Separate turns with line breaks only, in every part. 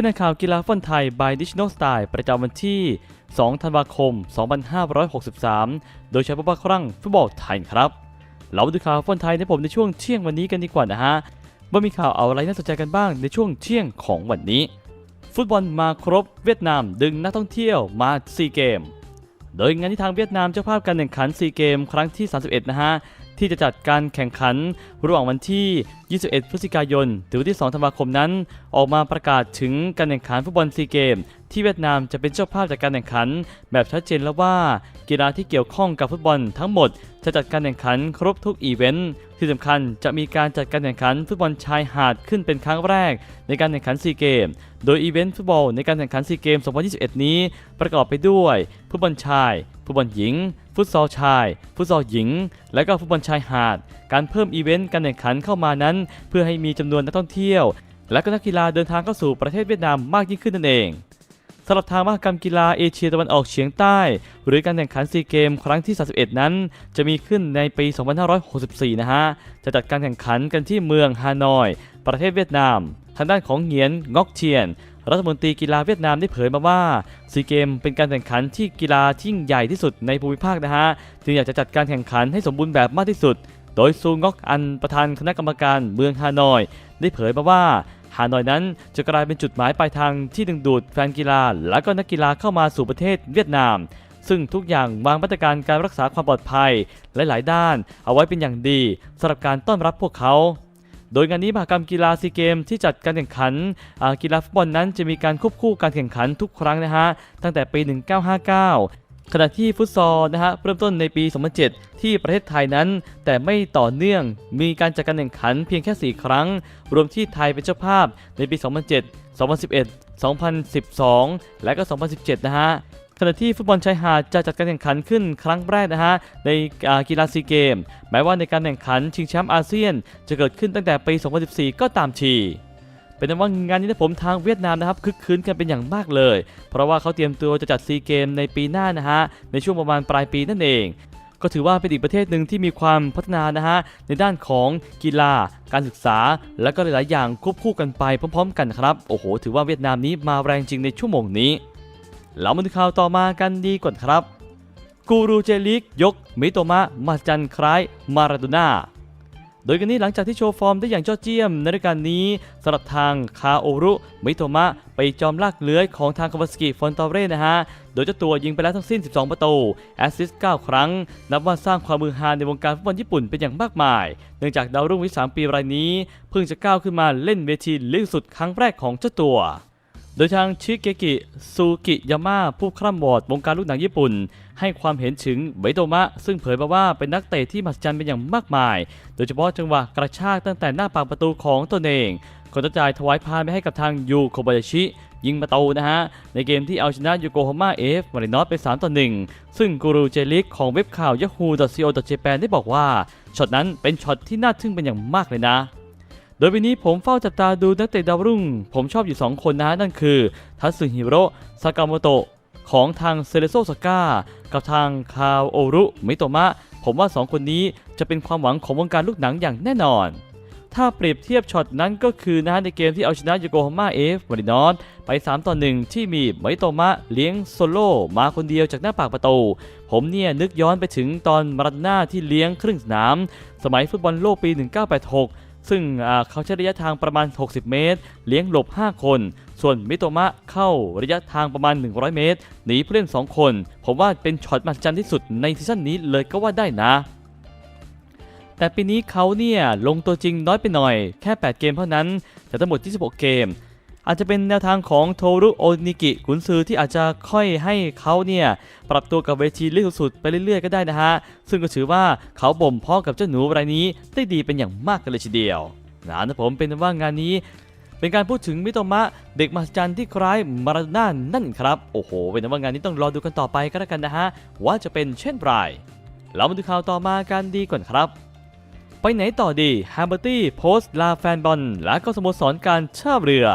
ที่ในข่าวกีฬาฟุตบอลไทย by Digital Style ประจำวันที่ 2 ธันวาคม 2563 โดยใช้ผู้บัครั่งฟุตบอลไทยครับ เรามาดูข่าวฟุตบอลไทยในผมในช่วงเที่ยงวันนี้กันดีกว่านะฮะว่ามีข่าวเอาอะไรน่าสนใจกันบ้างในช่วงเที่ยงของวันนี้ ฟุตบอลมาครบเวียดนามดึงนักท่องเที่ยวมาซีเกม โดยงานที่ทางเวียดนามเจ้าภาพการแข่งขันซีเกม ครั้งที่ 31 นะฮะ ที่จะจัดการแข่งขันระหว่างวันที่ 21 พฤศจิกายนถึงวันที่ 2 ธันวาคมนั้น ออกมาประกาศถึงการแข่งขันฟุตบอลซีเกม ที่เวียดนามจะเป็นเจ้าภาพจัดการแข่งขัน แบบชัดเจนแล้วว่ากีฬาที่เกี่ยวข้องกับฟุตบอลทั้งหมด จะจัดการแข่งขันครบทุกอีเวนต์ที่สำคัญจะมีการจัดการแข่งขันฟุตบอลชายหาดขึ้นเป็นครั้งแรก ในการแข่งขันซีเกม โดยอีเวนต์ฟุตบอลในการแข่งขันซีเกม 2021 นี้ประกอบไปด้วยฟุตบอลชาย ฟุตบอลหญิง ฟุตซอลชาย ฟุตซอลหญิง และก็ฟุตบอลชายหาด การเพิ่มอีเวนต์การแข่งขันเข้ามานั้น เพื่อให้มีจำนวนนักท่องเที่ยว และก็นักกีฬาเดินทางเข้าสู่ประเทศเวียดนามมากยิ่งขึ้นนั่นเองสำหรับทางมหกรรมกีฬาเอเชียตะวันออกเฉียงใต้ หรือการแข่งขันซีเกมครั้งที่ 31 นั้น จะมีขึ้นในปี 2564 นะฮะ จะจัดการแข่งขันกันที่เมืองฮานอย ประเทศเวียดนาม ทางด้านของเหงียนงอกเทียน รัฐมนตรีกีฬาเวียดนามได้เผยมาว่าซีเกมเป็นการแข่งขันที่กีฬาที่ยิ่งใหญ่ที่สุดในภูมิภาคนะฮะจึงอยากจะจัดการแข่งขันให้สมบูรณ์แบบมากที่สุด โดยซูงอกอันประธานคณะกรรมการเมืองฮานอย ได้เผยมาว่าฮานอยนั้นจะกลายเป็นจุดหมายปลายทางที่ดึงดูดแฟนกีฬา และก็นักกีฬาเข้ามาสู่ประเทศเวียดนาม ซึ่งทุกอย่างวางมาตรการการรักษาความปลอดภัยหลาย ๆ ด้าน เอาไว้เป็นอย่างดีสำหรับการต้อนรับพวกเขา โดยงานนี้มหกรรมกีฬาซีเกมที่จัดการแข่งขันกีฬาฟุตบอลนั้นจะมีการควบคู่การแข่งขันทุกครั้งนะฮะตั้งแต่ปี 1959ขณะที่ฟุตซอลนะฮะเริ่มต้นในปี 2007 ที่ประเทศไทยนั้น แต่ไม่ต่อเนื่องมีการจัดการแข่งขันเพียงแค่ 4 ครั้ง รวมที่ไทยเป็นเจ้าภาพในปี 2007 2011 2012 และก็ 2017 นะฮะ ขณะที่ฟุตบอลชายหาดจะจัดการแข่งขันขึ้นครั้งแรกนะฮะในกีฬาซีเกม แม้ว่าในการแข่งขันชิงแชมป์อาเซียน จะเกิดขึ้นตั้งแต่ปี 2014 ก็ตามทีเป็นนั้นว่างานนี้นะผมทางเวียดนามนะครับคึกคืนกันเป็นอย่างมากเลย เพราะว่าเขาเตรียมตัวจะจัดซีเกมในปีหน้านะฮะในช่วงประมาณปลายปีนั่นเอง ก็ถือว่าเป็นอีกประเทศหนึ่งที่มีความพัฒนานะฮะในด้านของกีฬา การศึกษา และก็หลาย ๆ อย่างควบคู่กันไปพร้อม ๆ กันครับโอ้โหถือว่าเวียดนามนี้มาแรงจริงในชั่วโมงนี้ เรามาดูข่าวต่อมากันดีกว่าครับ กูรูเจลิกยกมิโตมะมาจันคล้ายมาราโดน่าโดยกันนี้หลังจากที่โชว์ฟอร์มได้อย่างยอดเยี่ยมในรายการนี้สำหรับทางคาโอรุมิโตมะไปจอมลากเลื้อยของทางคาวาสกิฟอนตอเร่นะฮะ โดยเจ้าตัวยิงไปแล้วทั้งสิ้น 12 ประตู แอสซิสต์ 9 ครั้ง นับว่าสร้างความมือฮาในวงการฟุตบอลญี่ปุ่นเป็นอย่างมากมาย เนื่องจากดาวรุ่งวิส3ปีรายนี้ เพิ่งจะก้าวขึ้นมาเล่นเวทีลีกสุดครั้งแรกของเจ้าตัว ดยทางชิเกกิซูกิยาม่าผู้คร่ำวอดวงการลูกหนังญี่ปุ่น ให้ความเห็นถึงไบโตมะ ซึ่งเผยมาว่าเป็นนักเตะที่มหัศจรรย์เป็นอย่างมากมาย โดยเฉพาะจังหวะกระชากตั้งแต่หน้าปากประตูของตนเองก่อนจะจ่ายถวายพานไปให้กับทางยูโคบายาชิ ยิงประตูนะฮะ ในเกมที่เอาชนะยูโกฮาม่าเอฟมารินอสไป 3 ต่อ 1 ซึ่งกูรูเจลิกของเว็บข่าว yahoo.co.jp ได้บอกว่าช็อตนั้นเป็นช็อตที่น่าทึ่งเป็นอย่างมากเลยนะ โดยวันนี้ผมเฝ้าจับตาดูนักเตะดาวรุ่ง ผมชอบอยู่ 2 คนนะฮะนั่นคือ ทัตสึฮิโร่ซากาโมโตะของทางเซเลโซสก้ากับทางคาโอรุมิโตมะ ผมว่า 2 คนนี้จะเป็นความหวังของวงการลูกหนังอย่างแน่นอน ถ้าเปรียบเทียบช็อตนั้นก็คือนะในเกมที่เอาชนะยูโกฮาม่าเอฟมารินอสไป 3 ต่อ 1 ที่มีไมโตมะเลี้ยงโซโล่มาคนเดียวจากหน้าปากประตู ผมเนี่ยนึกย้อนไปถึงตอนมาราโดน่าที่เลี้ยงครึ่งสนาม สมัยฟุตบอลโลกปี 1986 ซึ่งเขาใช้ระยะทางประมาณ 60 เมตร เลี้ยงหลบ 5 คน ส่วนมิโตมะเข้าระยะทางประมาณ 100 เมตร หนีผู้เล่น 2 คน ผมว่าเป็นช็อตมหัศจรรย์ที่สุดในซีซั่นนี้เลยก็ว่าได้นะ แต่ปีนี้เขาเนี่ยลงตัวจริงน้อยไปหน่อย แค่ 8 เกมเท่านั้น แต่ทั้งหมด 26 เกม อาจจะเป็นแนวทางของโทรุโอนิกิกุนซือที่อาจจะค่อยให้เขาเนี่ยปรับตัวกับเวทีลีกสุดๆไปเรื่อยๆก็ได้นะฮะ ซึ่งก็ถือว่าเขาบ่มเพาะกับเจ้าหนูรายนี้ได้ดีเป็นอย่างมากกันเลยทีเดียวนะนะผมเป็นว่างานนี้เป็นการพูดถึงมิโตมะเด็กมหัศจรรย์ที่คล้ายมาราน่านั่นครับ โอ้โห เป็นว่างานนี้ต้องรอดูกันต่อไปก็แล้วกันนะฮะ ว่าจะเป็นเช่นไรเรามาดูข่าวต่อมากันดีก่อนครับ ไปไหนต่อดีแฮาร์เบอร์ตี้โพสต์ลาแฟนบอลและก็สโมสรการเช่าเรือ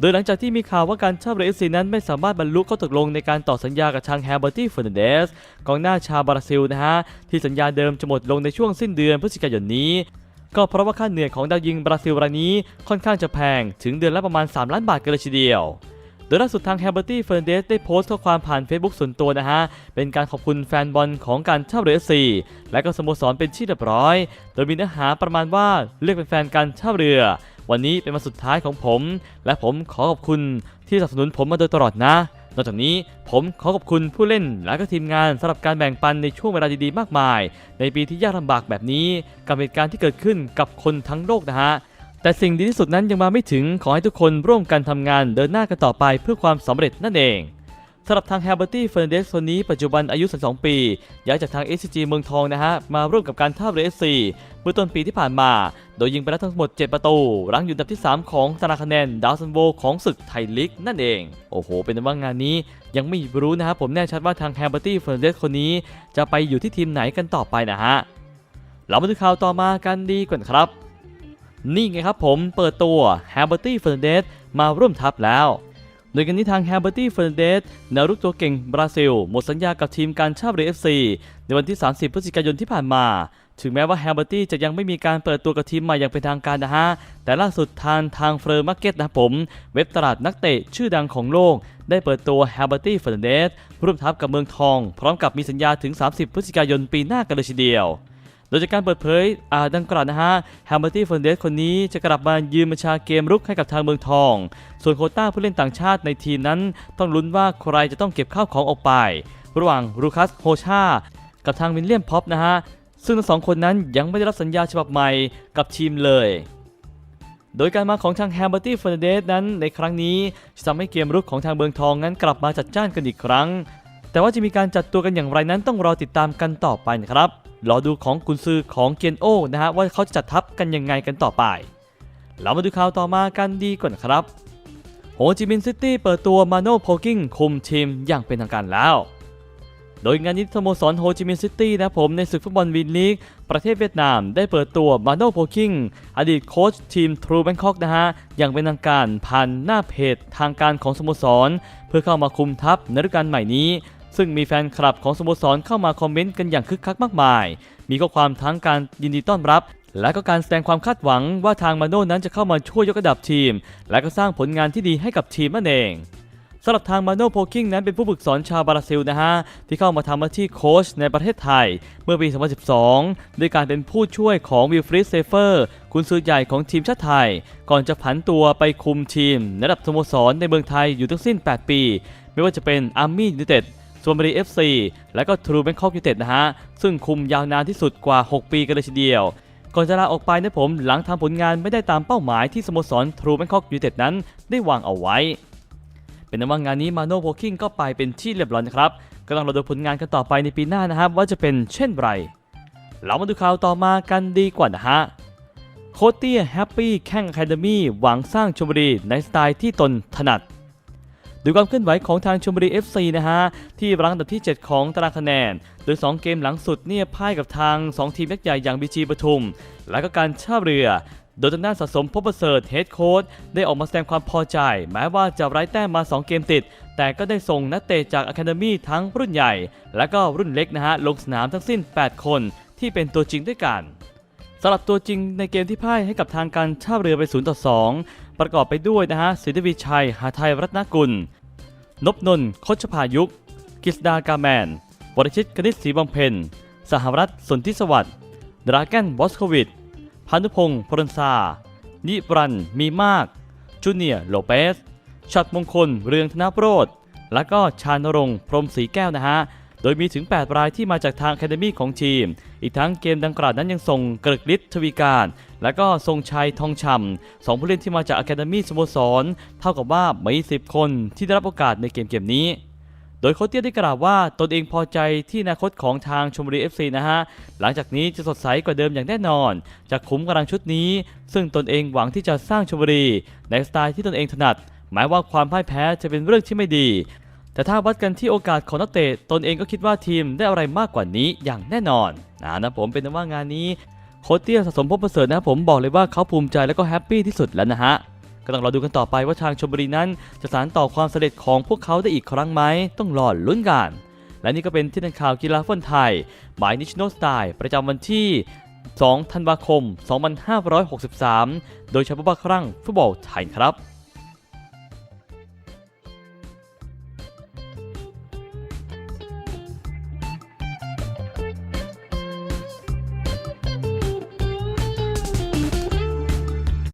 โดยหลังจากที่มีข่าวว่าการเช่าเรอเอฟซีนั้นไม่สามารถบรรลุข้อตกลงในการต่อสัญญากับทางแฮร์เบอร์ตี้เฟอร์นันเดสกองหน้าชาวบราซิลนะฮะที่สัญญาเดิมจะหมดลงในช่วงสิ้นเดือนพฤศจิกายนนี้ก็เพราะว่าค่าเหนื่อยของดาวยิงบราซิลรายนี้ค่อนข้างจะแพงถึงเดือนละประมาณ 3 ล้านบาทกันเลยทีเดียว โดยล่าสุดทางแฮมเบอร์ตี้เฟอร์นเดสได้โพสต์ข้อความผ่าน Facebook ส่วนตัวนะฮะ เป็นการขอบคุณแฟนบอลของการท่าเรือซีและก็สโมสรเป็นที่เรียบร้อย โดยมีเนื้อหาประมาณว่าเลือกเป็นแฟนการท่าเรือ วันนี้เป็นวันสุดท้ายของผม และผมขอขอบคุณที่สนับสนุนผมมาโดยตลอดนะ นอกจากนี้ผมขอขอบคุณผู้เล่นและก็ทีมงานสำหรับการแบ่งปันในช่วงเวลาดีๆมากมาย ในปีที่ยากลำบากแบบนี้กับเหตุการณ์ที่เกิดขึ้นกับคนทั้งโลกนะฮะแต่สิ่งดีที่สุดนั้นยังมาไม่ถึงขอให้ทุกคนร่วมกันทำงานเดินหน้ากันต่อไปเพื่อความสำเร็จนั่นเองสำหรับทาง h ฮ b e r t y f e r n a n d e z คนนี้ปัจจุบันอายุ32ปีย้ายจากทาง SCG เมืองทองนะฮะ มาร่วมกับการท่าเรือ SC เมื่อต้นปีที่ผ่านมา โดยยิงไปแล้วทั้งหมด 7 ประตูรั้งอยู่อันดับที่ 3 ของตารางคะแนนดาวซันโวของศึกไทยลีกนั่นเอง โอ้โห เป็นว่างานนี้ยังไม่รู้นะครับผมแน่ชัดว่าทาง h ฮ b e r t y f e r n a n d e z คนนี้ จะไปอยู่ที่ทีมไหนกันต่อไปนะฮะ เรามาดูข่าวต่อมากันดีกว่าครับ นี่ไงครับผมเปิดตัว h a b e r t y f e r n a n d e z มาร่วมทัพแล้วโดยกันนี้ทาง h a b e r t y f e r n a n d e z แนวรุกตัวเก่งบราซิล หมดสัญญากับทีมการชาบเรือ FC ในวันที่ 30 พฤศจิกายนที่ผ่านมา ถึงแม้ว่า h a b e r t y จะยังไม่มีการเปิดตัวกับทีมใหม่อย่างเป็นทางการนะฮะ แต่ล่าสุดทางทางเฟอร์มาร์เก็ตนะผม เว็บตลาดนักเตะชื่อดังของโลก ได้เปิดตัว h a b e r t y f e r n a n d e z ร่วมทัพกับเมืองทอง พร้อมกับมีสัญญาถึง 30 พฤศจิกายนปีหน้ากันเลยทีเดียวโดยจากการเปิดเผยดังกล่าวนะฮะแฮมเบอร์ตี้เฟอร์เดสคนนี้จะกลับมายืนบัญชาเกมรุกให้กับทางเมืองทอง ส่วนโคต้าผู้เล่นต่างชาติในทีมนั้นต้องลุ้นว่าใครจะต้องเก็บข้าวของออกไป ระหว่างรูคัสโฮชา กับทางวินเลียมพ็อปนะฮะ ซึ่งทั้งสองคนนั้นยังไม่ได้รับสัญญาฉบับใหม่กับทีมเลย โดยการมาของทางแฮมเบอร์ตี้เฟนเดสนั้นในครั้งนี้จะทำให้เกมรุกของทางเมืองทองนั้นกลับมาจัดจ้านกันอีกครั้ง แต่ว่าจะมีการจัดตัวกันอย่างไรนั้นต้องรอติดตามกันต่อไปนะครับรอดูของกุนซือของเกียนโอนะฮะว่าเขาจะจัดทัพกันยังไงกันต่อไป เรามาดูข่าวต่อมากันดีก่อนครับ โฮจิมินห์ซิตี้เปิดตัวมาโนโพกิ้งคุมทีมอย่างเป็นทางการแล้ว โดยงานนี้สโมสรโฮจิมินห์ซิตี้นะผมในศึกฟุตบอลวินลีก ประเทศเวียดนามได้เปิดตัวมาโนโพกิ้งอดีตโค้ชทีมทรูแบงคอกนะฮะ อย่างเป็นทางการผ่านหน้าเพจทางการของสโมสร เพื่อเข้ามาคุมทัพในฤดูกาลใหม่นี้ ซึ่งมีแฟนคลับของสโมสรเข้ามาคอมเมนต์กันอย่างคึกคักมากมาย มีข้อความทั้งการยินดีต้อนรับและก็การแสดงความคาดหวังว่าทางมาโน่นั้นจะเข้ามาช่วยยกระดับทีม และก็สร้างผลงานที่ดีให้กับทีมนั่นเอง สำหรับทางมาโนโพคิงนั้นเป็นผู้ฝึกสอนชาวบราซิลนะฮะ ที่เข้ามาทำหน้าที่โค้ชในประเทศไทย เมื่อปี 2012 ด้วยการเป็นผู้ช่วยของวิลฟริดเซเฟอร์คุณซื้อใหญ่ของทีมชาติไทย ก่อนจะผันตัวไปคุมทีมระดับสโมสรในเมืองไทยอยู่ทั้งสิ้น 8 ปี ไม่ว่าจะเป็นอาร์มี่ยูเต็ดสวนบุรี FC และก็ทรูแบงคอกยูเต็ดนะฮะ ซึ่งคุมยาวนานที่สุดกว่า 6 ปีกันเลยทีเดียวก่อนจะลาออกไปนะผมหลังทำผลงานไม่ได้ตามเป้าหมายที่สโมสรทรูแบงคอกยูเต็ดนั้นได้วางเอาไว้ เป็นนั้นว่างานนี้มาโนโพคิงก็ไปเป็นที่เรียบร้อยนะครับ ก็ต้องรอดูผลงานกันต่อไปในปีหน้านะครับ ว่าจะเป็นเช่นไร เรามาดูข่าวต่อมากันดีกว่านะฮะ โคเตี้ยแฮปปี้แข่งอะคาเดมี่หวังสร้างชมบุรีในสไตล์ที่ตนถนัดดูความเคลื่อนไหวของทางชมบุรี FC นะฮะ ที่รังอันดับที่ 7 ของตารางคะแนน โดย 2 เกมหลังสุดเนี่ยพ่ายกับทาง 2 ทีมยักษ์ใหญ่อย่างบีจีปทุม และก็การช่าเรือ โดยทางด้านสะสมพบประเสริฐเฮดโค้ชได้ออกมาแสดงความพอใจ แม้ว่าจะไร้แต้มมา 2 เกมติด แต่ก็ได้ส่งนักเตะจากอะคาเดมี่ทั้งรุ่นใหญ่ และก็รุ่นเล็กนะฮะลงสนามทั้งสิ้น 8 คนที่เป็นตัวจริงด้วยกันสำหรับตัวจริงในเกมที่พ่ายให้กับทางการท่าเรือไป0ต่อ2ประกอบไปด้วยนะฮะสิทธิวิชัย หาไทยรัตนกุล นพนนท์คชพายุกกฤษดากาแมนวรชิตกนิษฐ์ศรีบำเพ็ญสหรัฐสนธิสวัสดิ์ดราแกนบอสโควิด พานุพงศ์พรนซา นิรันมีมาก จูเนียโลเปสชัดมงคล เรืองธนโรธและก็ชานรงค์พรหมศรีแก้วนะฮะ โดยมีถึง 8 รายที่มาจากทางแคดมี่ของทีม อีกทั้งเกมดังกล่าวนั้นยังส่งกริกฤทธิ์ทวีการ และก็ทรงชัยทองชำสองผู้เล่นที่มาจากอะคาเดมี่สโมสร เท่ากับว่ามี 10 คนที่ได้รับโอกาสในเกมเกมนี้ โดยโคเตี้ยได้กล่าวว่าตนเองพอใจที่อนาคตของทางชมบุรี FC นะฮะ หลังจากนี้จะสดใสกว่าเดิมอย่างแน่นอน จากขุมกำลังชุดนี้ ซึ่งตนเองหวังที่จะสร้างชมบุรี ในสไตล์ที่ตนเองถนัด หมายว่าความพ่ายแพ้จะเป็นเรื่องที่ไม่ดี แต่ถ้าวัดกันที่โอกาสของนักเตะตนเองก็คิดว่าทีมได้อะไรมากกว่านี้อย่างแน่นอนนะนะผมเป็นว่างานนี้โคเตี้ยสะสมพบประเสริฐนะครับผมบอกเลยว่าเขาภูมิใจและก็แฮปปี้ที่สุดแล้วนะฮะ ก็ต้องรอดูกันต่อไปว่าทางชมบุรีนั้น จะสานต่อความสำเร็จของพวกเขาได้อีกครั้งไหมต้องรอลุ้นกัน และนี่ก็เป็นที่นันข่าวกีฬาฟุตบอลไทยหมายนิชโนสไตล์ประจำวันที่ 2 ธันวาคม 2563 โดยใช้ผู้บ้าครั่งฟุตบอลไทยครับ